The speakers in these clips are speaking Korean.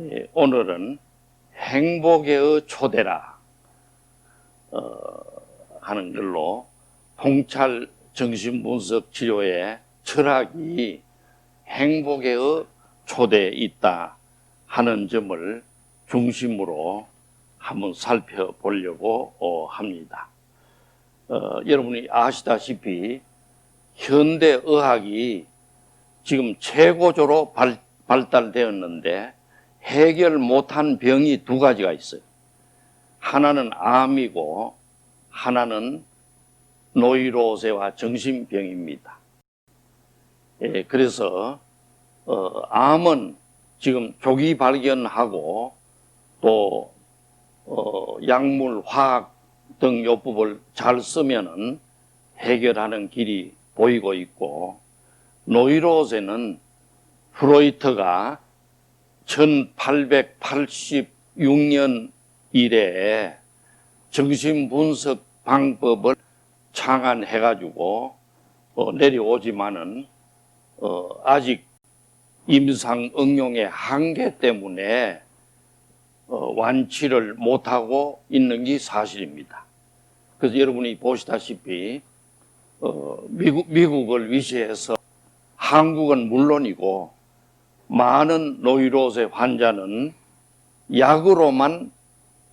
예, 오늘은 행복의 초대라 어, 하는 걸로 통찰 정신분석 치료의 철학이 행복의 초대에 있다 하는 점을 중심으로 한번 살펴보려고 어, 합니다. 어, 여러분이 아시다시피 현대 의학이 지금 최고조로 발, 발달되었는데 해결 못한 병이 두 가지가 있어요. 하나는 암이고 하나는 노이로제와 정신병입니다. 예, 그래서 어, 암은 지금 조기 발견하고 또 어, 약물, 화학 등 요법을 잘 쓰면은 해결하는 길이 보이고 있고 노이로제는 프로이트가 1886년 이래에 정신분석 방법을 창안해가지고 어, 내려오지만은 어, 아직 임상 응용의 한계 때문에 어, 완치를 못하고 있는 게 사실입니다. 그래서 여러분이 보시다시피 어, 미국, 미국을 위시해서 한국은 물론이고 많은 노이로제 환자는 약으로만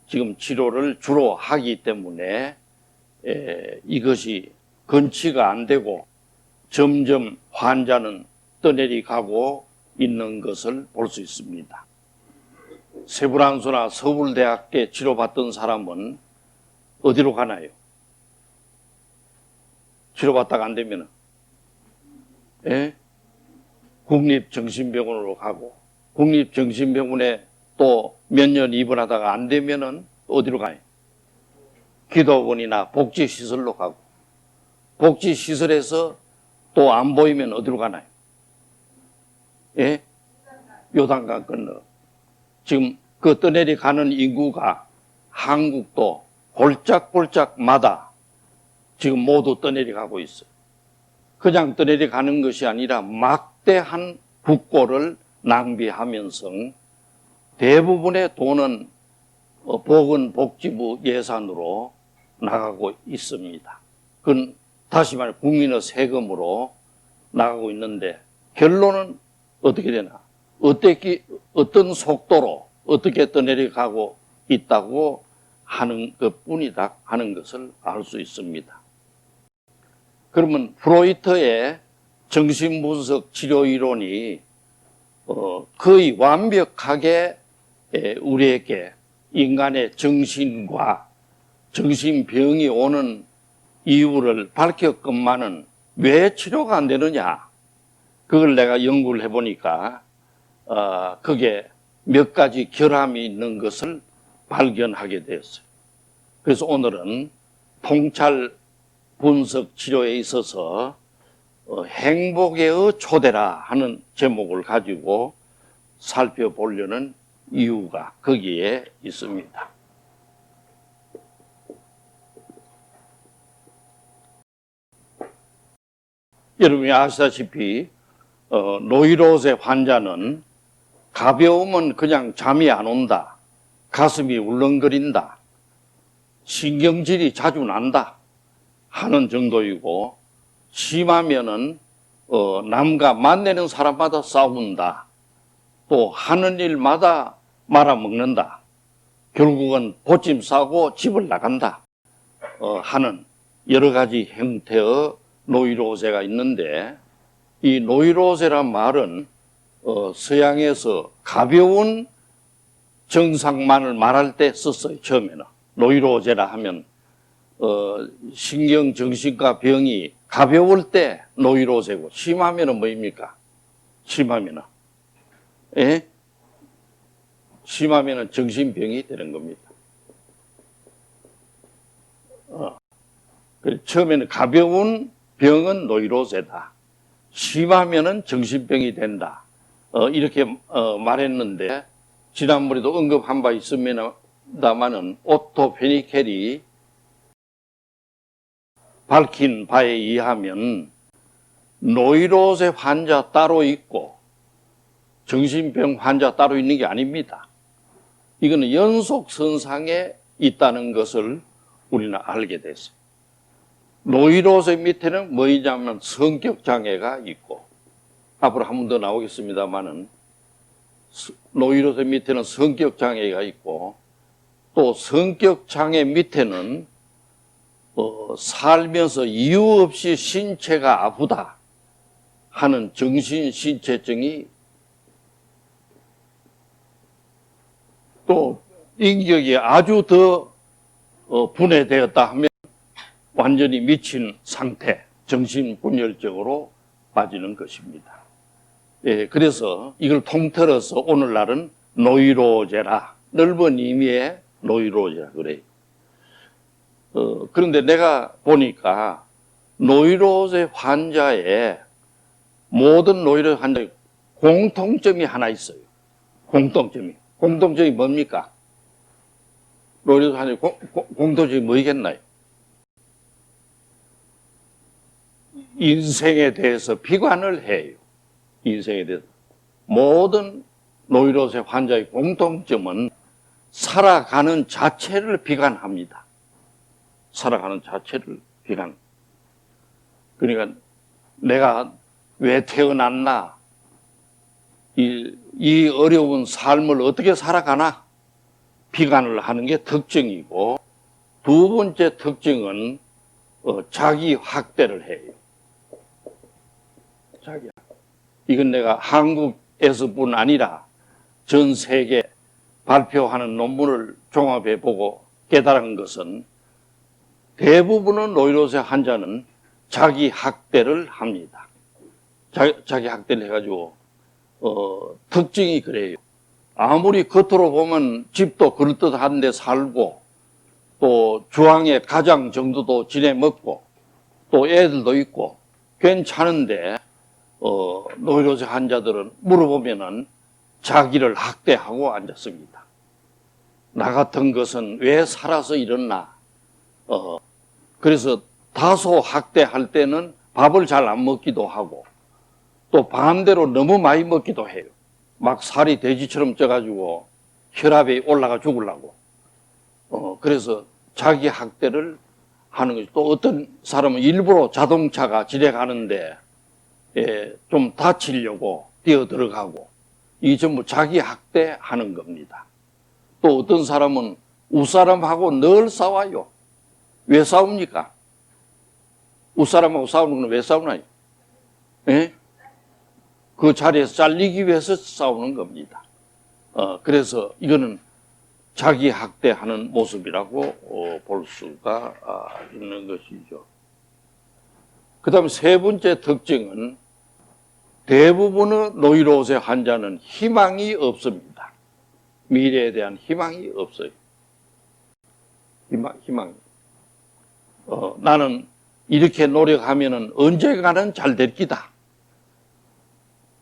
지금 치료를 주로 하기 때문에 에, 이것이 건치가 안 되고 점점 환자는 떠내려가고 있는 것을 볼 수 있습니다. 세브란소나 서울대학교 치료받던 사람은 어디로 가나요? 치료받다가 안 되면은 예? 국립정신병원으로 가고 국립정신병원에 또 몇 년 입원하다가 안 되면은 어디로 가요? 기도원이나 복지시설로 가고 복지시설에서 또 안 보이면 어디로 가나요? 예? 요단강 건너. 지금 그 떠내리 가는 인구가 한국도 골짝골짝마다 지금 모두 떠내리 가고 있어요. 그냥 떠내리 가는 것이 아니라 막 대한 국고를 낭비하면서 대부분의 돈은 어, 보건복지부 예산으로 나가고 있습니다. 그건 다시 말해 국민의 세금으로 나가고 있는데 결론은 어떻게 되나? 어떻게 어떤 속도로 어떻게 떠내려가고 있다고 하는 것 뿐이다 하는 것을 알 수 있습니다. 그러면 프로이트의 정신분석 치료 이론이 어, 거의 완벽하게 에, 우리에게 인간의 정신과 정신병이 오는 이유를 밝혔건만은 왜 치료가 안 되느냐? 그걸 내가 연구를 해보니까 어, 그게 몇 가지 결함이 있는 것을 발견하게 되었어요. 그래서 오늘은 통찰 분석 치료에 있어서 어, 행복의 초대라 하는 제목을 가지고 살펴보려는 이유가 거기에 있습니다. 여러분이 아시다시피 어, 노이로제 환자는 가벼우면 그냥 잠이 안 온다. 가슴이 울렁거린다. 신경질이 자주 난다. 하는 정도이고 심하면은 어, 남과 만나는 사람마다 싸운다. 또 하는 일마다 말아먹는다. 결국은 보침 싸고 집을 나간다. 어, 하는 여러 가지 형태의 노이로제가 있는데 이 노이로제란 말은 어, 서양에서 가벼운 증상만을 말할 때 썼어요. 처음에는 노이로제라 하면 어, 신경 정신과 병이 가벼울 때 노이로제고 심하면은 뭐입니까? 심하면은 예? 심하면은 정신병이 되는 겁니다. 어. 처음에는 가벼운 병은 노이로제다. 심하면은 정신병이 된다. 어, 이렇게 어, 말했는데 지난번에도 언급한 바 있습니다만은 오토 페니켈이 밝힌 바에 의하면 노이로제 환자 따로 있고 정신병 환자 따로 있는 게 아닙니다. 이거는 연속 선상에 있다는 것을 우리는 알게 됐어요. 노이로제 밑에는 뭐이냐면 성격 장애가 있고 앞으로 한 번 더 나오겠습니다만은 노이로제 밑에는 성격 장애가 있고 또 성격 장애 밑에는 어, 살면서 이유 없이 신체가 아프다 하는 정신 신체증이 또 인격이 아주 더 어, 분해되었다 하면 완전히 미친 상태, 정신분열적으로 빠지는 것입니다. 예, 그래서 이걸 통틀어서 오늘날은 노이로제라, 넓은 의미의 노이로제라 그래요. 어, 그런데 내가 보니까 노이로제 환자의 모든 노이로제 환자의 공통점이 하나 있어요. 공통점이. 공통점이 뭡니까? 노이로제 환자의 공, 공, 공통점이 뭐겠나요? 인생에 대해서 비관을 해요. 인생에 대해서. 모든 노이로제 환자의 공통점은 살아가는 자체를 비관합니다. 살아가는 자체를 비관. 그러니까 내가 왜 태어났나? 이, 이 어려운 삶을 어떻게 살아가나? 비관을 하는 게 특징이고, 두 번째 특징은 어, 자기 확대를 해요. 자기. 이건 내가 한국에서뿐 아니라 전 세계 발표하는 논문을 종합해 보고 깨달은 것은 대부분의 노이로제 환자는 자기 학대를 합니다. 자, 기 학대를 해가지고 어, 특징이 그래요. 아무리 겉으로 보면 집도 그럴듯한데 살고 또 주황의 가장 정도도 지내 먹고 또 애들도 있고 괜찮은데 어, 노이로제 환자들은 물어보면은 자기를 학대하고 앉았습니다. 나 같은 것은 왜 살아서 이렇나? 어, 그래서 다소 학대할 때는 밥을 잘 안 먹기도 하고 또 반대로 너무 많이 먹기도 해요. 막 살이 돼지처럼 쪄가지고 혈압이 올라가 죽으려고. 어, 그래서 자기 학대를 하는 거죠. 또 어떤 사람은 일부러 자동차가 지나가는데 예, 좀 다치려고 뛰어 들어가고 이 전부 자기 학대하는 겁니다. 또 어떤 사람은 우사람하고 늘 싸워요. 왜 싸웁니까? 우사람하고 싸우는 건 왜 싸우나요? 예? 그 자리에서 잘리기 위해서 싸우는 겁니다. 어, 그래서 이거는 자기 학대하는 모습이라고 어, 볼 수가 아, 있는 것이죠. 그 다음 세 번째 특징은 대부분의 노이로제 환자는 희망이 없습니다. 미래에 대한 희망이 없어요. 희망, 희망. 어, 나는 이렇게 노력하면은 언젠가는 잘 될 기다.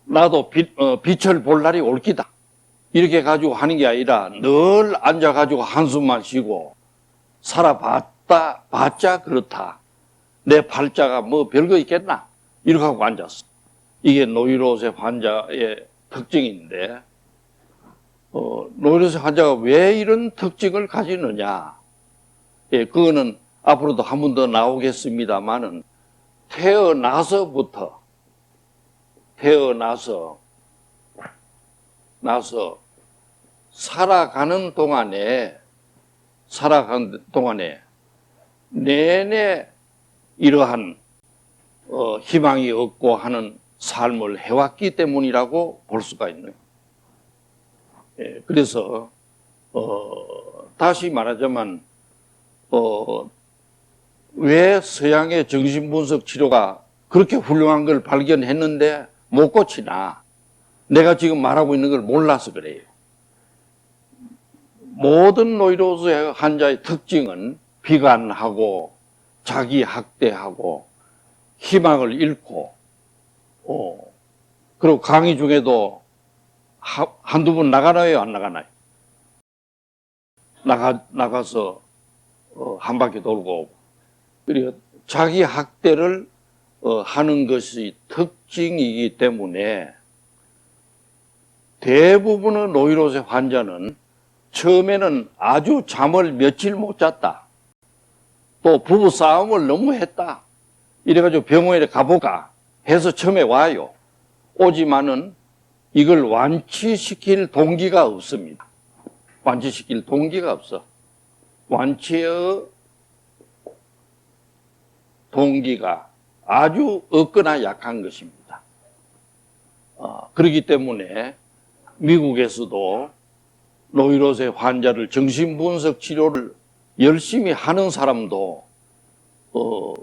나도 빛, 어, 빛을 볼 날이 올 기다. 이렇게 가지고 하는 게 아니라 늘 앉아가지고 한숨만 쉬고 살아봤다, 봤자 그렇다. 내 팔자가 뭐 별거 있겠나? 이렇게 하고 앉았어. 이게 노이로제 환자의 특징인데, 어, 노이로제 환자가 왜 이런 특징을 가지느냐? 예, 그거는 앞으로도 한 번 더 나오겠습니다만은 태어나서부터 태어나서 나서 살아가는 동안에 살아가는 동안에 내내 이러한 어, 희망이 없고 하는 삶을 해왔기 때문이라고 볼 수가 있는. 예, 그래서 어, 다시 말하자면 어, 왜 서양의 정신분석 치료가 그렇게 훌륭한 걸 발견했는데 못 고치나? 내가 지금 말하고 있는 걸 몰라서 그래요. 모든 노이로즈 환자의 특징은 비관하고 자기 학대하고 희망을 잃고 어, 그리고 강의 중에도 하, 한두 번 나가나요? 안 나가나요? 나가, 나가서 어, 한 바퀴 돌고 오고. 그리고 자기 학대를 어, 하는 것이 특징이기 때문에 대부분의 노이로제 환자는 처음에는 아주 잠을 며칠 못 잤다. 또 부부 싸움을 너무 했다. 이래가지고 병원에 가볼까 해서 처음에 와요. 오지만은 이걸 완치시킬 동기가 없습니다. 완치시킬 동기가 없어. 완치의 동기가 아주 없거나 약한 것입니다. 어, 그렇기 때문에 미국에서도 노이로제 환자를 정신분석 치료를 열심히 하는 사람도 어,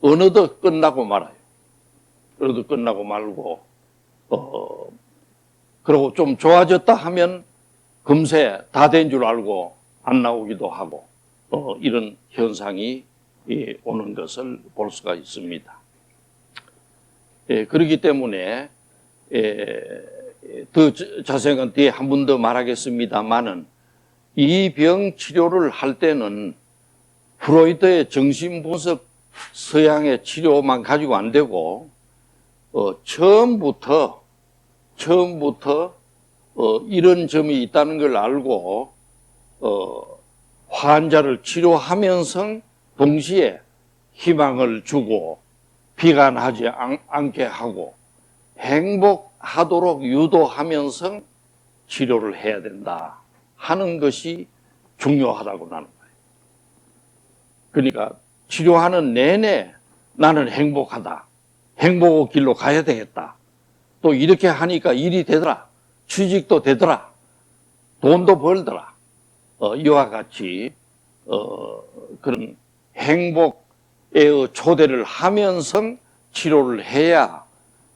어느덧 끝나고 말아요. 어느덧 끝나고 말고 어, 그리고 좀 좋아졌다 하면 금세 다 된 줄 알고 안 나오기도 하고 어, 이런 현상이 예, 오는 것을 볼 수가 있습니다. 예, 그렇기 때문에 예, 더 자- 자세한 건 뒤에 한 번 더 말하겠습니다만은 이 병 치료를 할 때는 프로이트의 정신분석 서양의 치료만 가지고 안 되고 어, 처음부터 처음부터 어, 이런 점이 있다는 걸 알고 어, 환자를 치료하면서 동시에 희망을 주고 비관하지 않, 않게 하고 행복하도록 유도하면서 치료를 해야 된다 하는 것이 중요하다고 나는 거예요. 그러니까 치료하는 내내 나는 행복하다. 행복의 길로 가야 되겠다. 또 이렇게 하니까 일이 되더라. 취직도 되더라. 돈도 벌더라. 어, 이와 같이 어, 그런 행복의 초대를 하면서 치료를 해야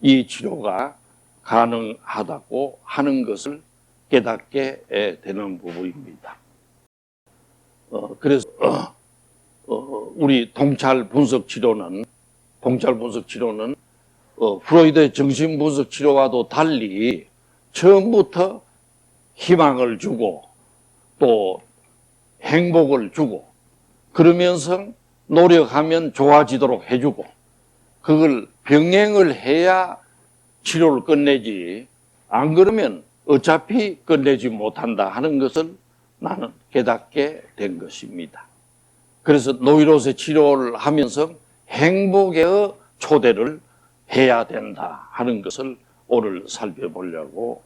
이 치료가 가능하다고 하는 것을 깨닫게 되는 부분입니다. 어, 그래서 어, 우리 통찰 분석 치료는 통찰 분석 치료는 어, 프로이드의 정신 분석 치료와도 달리 처음부터 희망을 주고 또 행복을 주고 그러면서 노력하면 좋아지도록 해주고 그걸 병행을 해야 치료를 끝내지 안 그러면 어차피 끝내지 못한다 하는 것을 나는 깨닫게 된 것입니다. 그래서 노이로제 치료를 하면서 행복의 초대를 해야 된다 하는 것을 오늘 살펴보려고